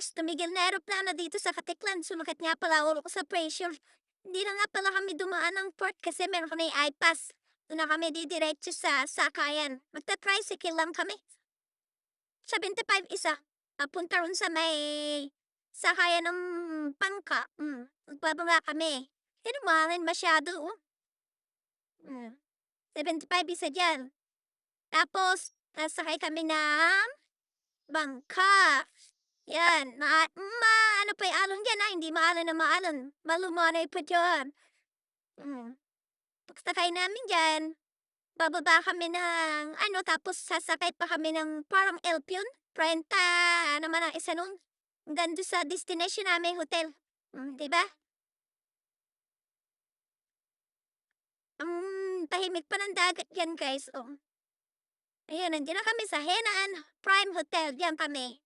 guys, tumigil na aeroplano dito sa Katiklan. Sumakit nga pala ulo ko sa pressure. Hindi na nga pala kami dumaan ng port kasi meron kami I-pass. Doon na kami didiretso sa sakayan. Magta-tricycle lang kami. 75 isa. Papunta ron sa may sakayan ng pangka. Mm. Magbabanga kami. Hindi naman masyado. Oh. Mm. 75 isa dyan. Tapos, nasakay kami ng bangka. Yan. Ma, ma ano pa alon dyan ah. Hindi maalon na maalon. Malumanay pa dyan. Mm. Pagsakay namin dyan, bababa kami ng ano, tapos sasakay pa kami ng parang elf yun. 30 naman ang isa nun. Doon sa destination namin hotel. Mm, di ba? Ang tahimik pa ng dagat yan, guys. Oh. Ayun, nandiyan na kami sa Henan Prime Hotel. Diyan kami.